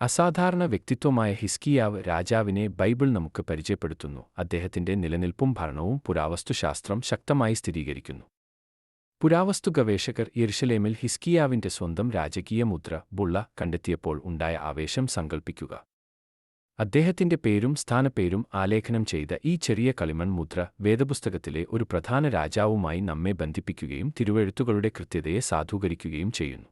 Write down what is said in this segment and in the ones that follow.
അസാധാരണ വ്യക്തിത്വമായ ഹിസ്കിയാവ് രാജാവിനെ ബൈബിൾ നമുക്ക് പരിചയപ്പെടുത്തുന്നു. അദ്ദേഹത്തിന്റെ നിലനിൽപ്പും ഭരണവും പുരാവസ്തുശാസ്ത്രം ശക്തമായി സ്ഥിരീകരിക്കുന്നു. പുരാവസ്തു ഗവേഷകർ യെരുഷലേമിൽ ഹിസ്കിയാവിന്റെ സ്വന്തം രാജകീയ മുദ്ര ബുള്ള കണ്ടെത്തിയപ്പോൾ ഉണ്ടായ ആവേശം സങ്കൽപ്പിക്കുക. അദ്ദേഹത്തിന്റെ പേരും സ്ഥാനപ്പേരും ആലേഖനം ചെയ്ത ഈ ചെറിയ കളിമൺ മുദ്ര വേദപുസ്തകത്തിലെ ഒരു പ്രധാന രാജാവുമായി നമ്മെ ബന്ധിപ്പിക്കുകയും തിരുവെഴുത്തുകളുടെ കൃത്യതയെ സാധൂകരിക്കുകയും ചെയ്യുന്നു.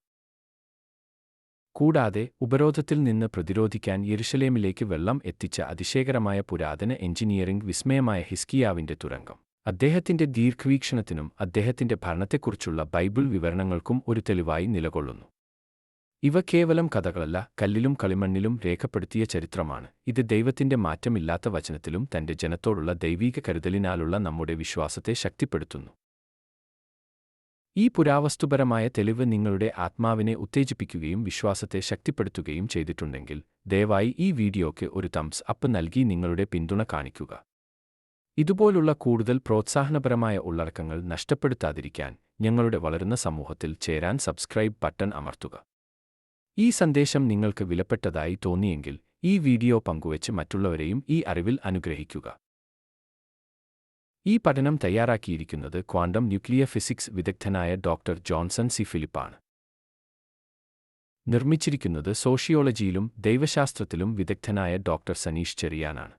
കൂടാതെ ഉപരോധത്തിൽ നിന്ന് പ്രതിരോധിക്കാൻ യെരുഷലേമിലേക്ക് വെള്ളം എത്തിച്ച അതിശയകരമായ പുരാതന എഞ്ചിനീയറിംഗ് വിസ്മയമായ ഹിസ്കിയാവിന്റെ തുരങ്കം. അദ്ദേഹത്തിന്റെ ദീർഘവീക്ഷണത്തിനും അദ്ദേഹത്തിന്റെ ഭരണത്തെക്കുറിച്ചുള്ള ബൈബിൾ വിവരണങ്ങൾക്കും ഒരു തെളിവായി നിലകൊള്ളുന്നു. ഇവ കേവലം കഥകളല്ല കല്ലിലും കളിമണ്ണിലും രേഖപ്പെടുത്തിയ ചരിത്രമാണ്. ഇത് ദൈവത്തിന്റെ മാറ്റമില്ലാത്ത വചനത്തിലും തന്റെ ജനത്തോടുള്ള ദൈവീക കരുതലിനാലുള്ള നമ്മുടെ വിശ്വാസത്തെ ശക്തിപ്പെടുത്തുന്നു. ഈ പുരാവസ്തുപരമായ തെളിവ് നിങ്ങളുടെ ആത്മാവിനെ ഉത്തേജിപ്പിക്കുകയും വിശ്വാസത്തെ ശക്തിപ്പെടുത്തുകയും ചെയ്തിട്ടുണ്ടെങ്കിൽ ദയവായി ഈ വീഡിയോയ്ക്ക് ഒരു തംസ് അപ്പ് നൽകി നിങ്ങളുടെ പിന്തുണ കാണിക്കുക. ഇതുപോലുള്ള കൂടുതൽ പ്രോത്സാഹനപരമായ ഉള്ളടക്കങ്ങൾ നഷ്ടപ്പെടുത്താതിരിക്കാൻ ഞങ്ങളുടെ വളരുന്ന സമൂഹത്തിൽ ചേരാൻ സബ്സ്ക്രൈബ് ബട്ടൺ അമർത്തുക. ഈ സന്ദേശം നിങ്ങൾക്ക് വിലപ്പെട്ടതായി തോന്നിയെങ്കിൽ ഈ വീഡിയോ പങ്കുവച്ച് മറ്റുള്ളവരെയും ഈ അറിവിൽ അനുഗ്രഹിക്കുക. ഈ പഠനം തയ്യാറാക്കിയിരിക്കുന്നത് ക്വാണ്ടം ന്യൂക്ലിയർ ഫിസിക്സ് വിദഗ്ധനായ ഡോക്ടർ ജോൺസൺ സി ഫിലിപ്പാണ്. നിർമ്മിച്ചിരിക്കുന്നത് സോഷിയോളജിയിലും ദൈവശാസ്ത്രത്തിലും വിദഗ്ധനായ ഡോക്ടർ സനീഷ് ചെറിയാനാണ്.